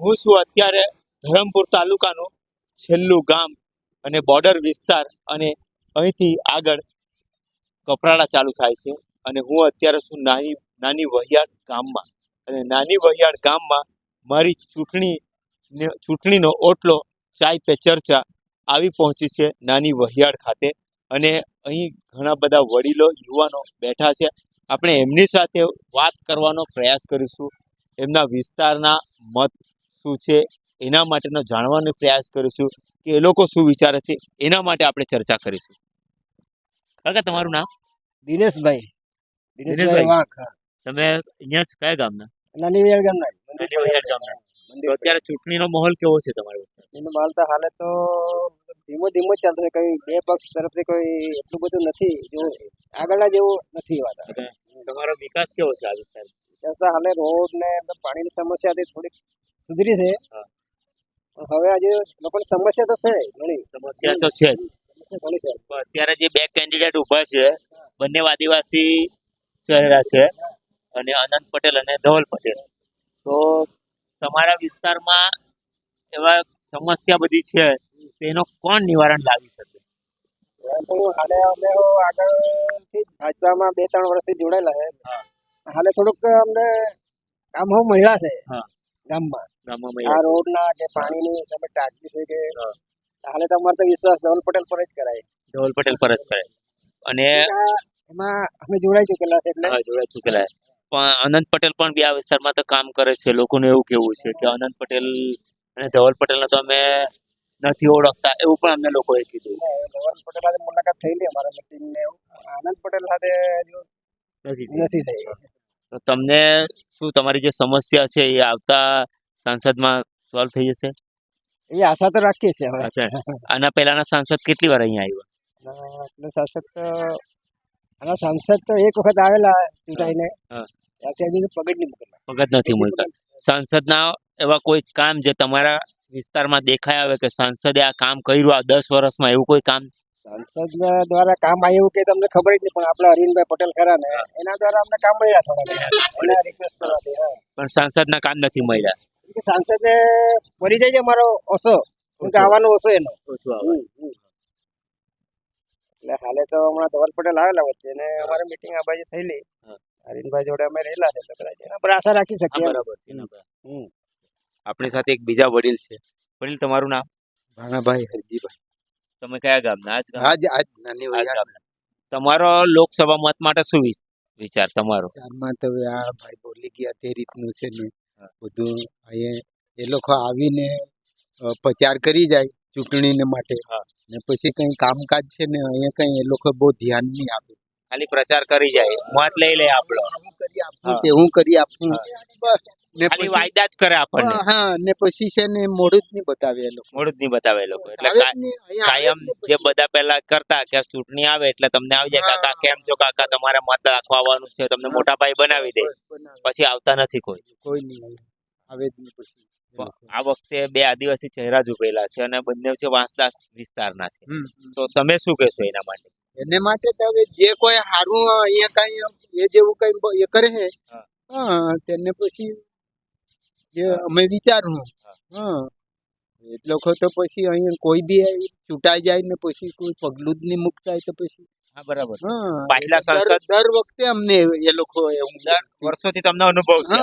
હું છું અત્યારે ધરમપુર તાલુકાનું છેલ્લું ગામ અને બોર્ડર વિસ્તાર અને અહીંથી આગળ કપરાડા ચાલુ થાય છે અને હું અત્યારે છું નાની નાની વહિયાળ ગામમાં. અને નાની વહિયાળ ગામમાં મારી ચૂંટણી ચૂંટણીનો ઓટલો ચાય પે ચર્ચા આવી પહોંચી છે નાની વહિયાળ ખાતે. અને અહીં ઘણા બધા વડીલો યુવાનો બેઠા છે. આપણે એમની સાથે વાત કરવાનો પ્રયાસ કરીશું. એમના વિસ્તારના મત શું છે એના માટેનો જાણવાનો પ્રયાસ કરીશું કે એ લોકો શું વિચારે છે એના માટે આપણે ચર્ચા કરીશું. કાકા તમારું નામ? દિનેશભાઈ. દિનેશભાઈ. વાંક તમે અહીંયા કયા ગામના? નાની વેળ ગામના ગામના. તો અત્યારે ચૂંટણીનો માહોલ કેવો છે તમારી વિસ્તારમાં? એનો માલ તો હાલે તો ધીમો ધીમો જ ચાલતો છે કઈ બે પક્ષ તરફથી કોઈ એટલું બધું નથી. જો આગળના જેવું નથી વાત. તમારો વિકાસ કેવો છે આ વિસ્તારમાં ત્યાં તો હાલે. રોડ ને પાણીની સમસ્યા હતી થોડીક સુધરી છે. હવે આજે લોકોની સમસ્યા તો છે ઘણી. સમસ્યા તો છે ઘણી છે. અત્યારે જે બે કેન્ડિડેટ ઊભા છે બંને આદિવાસી ચહેરા છે અને આનંદ પટેલ અને ધવલ પટેલ. તો તમારા વિસ્તારમાં એવા સમસ્યા બધી છે તેનો કોણ નિવારણ લાવી શકે? હાલે અમે આગળથી ભાજપામાં બે ત્રણ વર્ષથી જોડાયેલા છે. હાલે થોડુંક અમને કામ હો મહિલા છે. ગામમાં. ગામમાં આ રોડ ના કે પાણીની સમય ટાંકી છે કે હાલે તો અમારે તો વિશ્વાસ ધવલ પટેલ પર જ કરાય. ધવલ પટેલ પર જ કરાય. અને એમાં અમે જોડાઈ ચૂકેલા છે એટલે જોડાઈ ચૂકેલા છે. અનંત પટેલ પણ બી આ વિસ્તારમાં તો કામ કરે છે. લોકોને એવું કેવું છે કે અનંત પટેલ અને ધવલ પટેલને તો અમે નથી ઓળખતા એવું પણ અમને લોકોએ કીધું. ધવલ પટેલ સાથે મુલાકાત થયેલી અમારા મિટિંગ ને અનંત પટેલ સાથે નથી થઈ. તો તમને શું તમારી જે સમસ્યા છે એ આવતા સાંસદમાં સોલ્વ થઈ જશે? એવી આશા તો રાખીએ છીએ હવે. આના પહેલાના સાંસદ કેટલી વાર અહીંયા આવ્યા? સાંસદ તો આના સાંસદ તો એક વખત આવેલા ચૂંટાઈને. પગજ નથી મળતા સંસદના એવા કોઈ કામ જે તમારા વિસ્તારમાં દેખાય આવે કે સાંસદે આ કામ કર્યું આ દસ વર્ષમાં એવું કોઈ કામ? સાંસદ દ્વારા કામ આવ્યું કે તમને ખબર જ નહીં પણ આપણા હરીનભાઈ પટેલ ખરા ને એના દ્વારા અમને કામ મળ્યા થોડા રિક્વેસ્ટ કરવાથી પણ સાંસદના કામ નથી મળ્યા. સાંસદ સાંસદે પરિચય છે મારો ઓછો. કેમ કે આવવાનો ઓછો એનો. એટલે હાલે તો હમણાં ધવલ પટેલ આવેલા વચ્ચે ને અમારે મિટિંગ આ બાજુ થયેલી. હરીનભાઈ જોડે અમે રહેલા છે એના પર આશા રાખી શકીએ બરાબર હમ. આપણી સાથે એક બીજા વડીલ છે. વડીલ તમારું નામ? ભાણાભાઈ હરજીભાઈ. તમે કયા ગામના? આજ ગામ? આજ આજ નાની ગામના. તમારો લોકસભા મત માટે શું વિચાર તમારો? ચારમાં તો આ ભાઈ બોલી ગયા તે રીતનું છે ને. બધું અહીંયા એ લોકો આવીને પ્રચાર કરી જાય ચૂંટણીને માટે. હા. ને પછી કઈ કામકાજ છે ને અહીંયા કઈ એ લોકો બહુ ધ્યાન નહીં આપે. ખાલી પ્રચાર કરી જાય. મત લઈ લે આપણો. હું કરી આપું. તે હું કરી આપું. બસ. ને ખાલી પછી વાયદા જ કરે આપણને. હા ને પછી છે ને મોડું જ નહીં બતાવે એ લોકો. મોડું જ નહીં બતાવે એ લોકો. એટલે કાયમ જે બધા પહેલા કરતા કે ચૂંટણી આવે એટલે તમને આવી જાય કાકા કેમ છો કાકા? તમારે મત રાખવા આવવાનું છે. તમને મોટા ભાઈ બનાવી દે. પછી આવતા નથી કોઈ. કોઈ નહીં આવે. જ નહીં પછી. આ વખતે બે આદિવાસી ચહેરા ઉભેલા છે અને બંને છે વાંસદા વિસ્તારના છે. તો તમે શું કહેશો એના માટે? એને માટે તો હવે જે કોઈ સારું અહીંયા કઈ એ જેવું કઈ એ કરે છે તેને પછી જે અમે વિચારું હા. એટલો તો પછી અહીંયા કોઈ બી ચૂંટાઈ જાય ને પછી કોઈ પગલું જ નહીં મુકતા હોય તો પછી હા બરાબર પાછલા સંસદ- દર વખતે અમને એ લોકો વર્ષોથી તમને અનુભવ છે.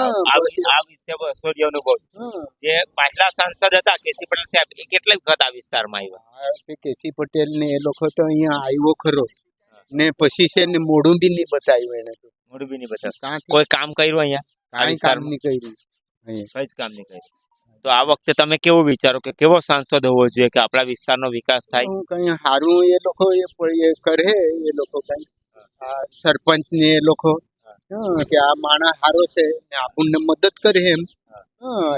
આ વિશે વર્ષોથી અનુભવ જે પાછલા સાંસદ હતા કેસી પટેલ સાહેબ એ કેટલી વખત આ વિસ્તારમાં આવ્યા? કેસી પટેલ ને એ લોકો તો અહીંયા આવ્યો ખરો. ને પછી છે ને મોઢું બી નહીં બતાવ્યું એને તો. મોઢું બી નહીં બતાવ્યું કોઈ કામ કર્યું અહીંયા? કાંઈ કામ? નહીં કર્યું કઈ જ કામ નહીં કર્યું. તો આ વખતે તમે કેવું વિચારો કે કેવો સાંસદ હોવો જોઈએ કે આપણા વિસ્તારનો વિકાસ થાય? હું કઈ સારું એ લોકો એ કરે એ લોકો કઈ. સરપંચ ને એ લોકો. કે આ માણસ સારો છે ને આપણને મદદ કરે એમ.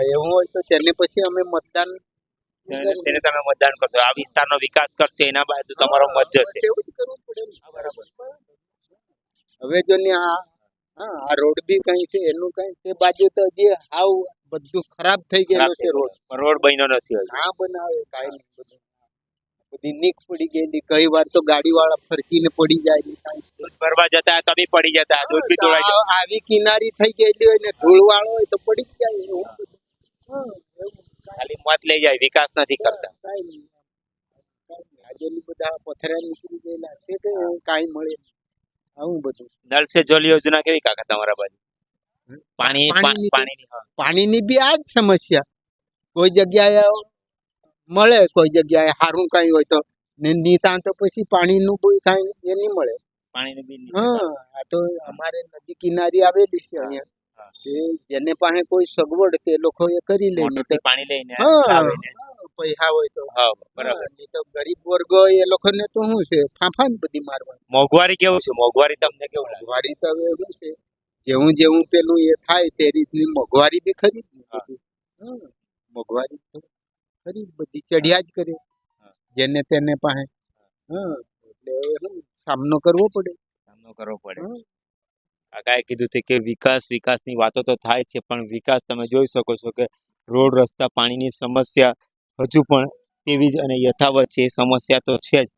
એવું હોય તો તેને પછી અમે મતદાન તેને તમે મતદાન કરશો આ વિસ્તારનો વિકાસ કરશે એના બાજુ તમારો મત જશે. એવું જ કરવું પડે હવે જો ને આ હા આ રોડ બી કઈ છે એનું કઈ તે બાજુ તો જે હાવ બધું ખરાબ થઈ ગયેલું છે રોડ રોડ બન્યો નથી ના બનાવે કાંઈ બધું બધી નીક પડી ગયેલી કઈ વાર તો ગાડી વાળા ફરકીને પડી જાય દૂધ ભરવા જતા બી પડી જતા દૂધ બી જતું. આવી કિનારી થઈ ગયેલી હોય ને ધૂળ વાળો હોય તો પડી જ જાય. હા, ખાલી મત લઈ જાય વિકાસ નથી કરતા. આજેલી બધા પથરા નીકળી ગયેલા છે કે કાઈ મળે. આવું બધું નલ સે જલ યોજના કેવી કાકા તમારા બાજુ? પાણી પાણીની પાણીની બી આ જ સમસ્યા. કોઈ જગ્યાએ મળે કોઈ જગ્યાએ સારું કઈ હોય તો. ને નિતાંત તો પછી પાણીનું કોઈ કઈ એ નહીં મળે. પાણીનું બી હા આ તો અમારે નદી કિનારી આવેલી છે અહીંયા. જેને પાસે કોઈ સગવડ તે લોકો એ કરી લે નહીં પાણી લઈને પૈસા હોય તો. હા બરાબર. નહીં તો ગરીબ વર્ગ એ લોકોને તો શું છે ફાંફા ને બધી મારવાની. મોંઘવારી કેવું છે? મોંઘવારી તમને કેવું મોંઘવારી તો હવે એવું છે. જેવું જેવું પેલું એ થાય તે રીતની મોંઘવારી બી ખરી મોંઘવારી તો ખરી બધી ચડ્યા જ કરે. જેને તેને પાસે. એટલે સામનો કરવો પડે. સામનો કરવો પડે. કાકાએ કીધું છે કે વિકાસ વિકાસની વાતો તો થાય છે પણ વિકાસ તમે જોઈ શકો છો કે રોડ રસ્તા પાણીની સમસ્યા હજુ પણ તેવી જ અને યથાવત છે. એ સમસ્યા તો છે જ.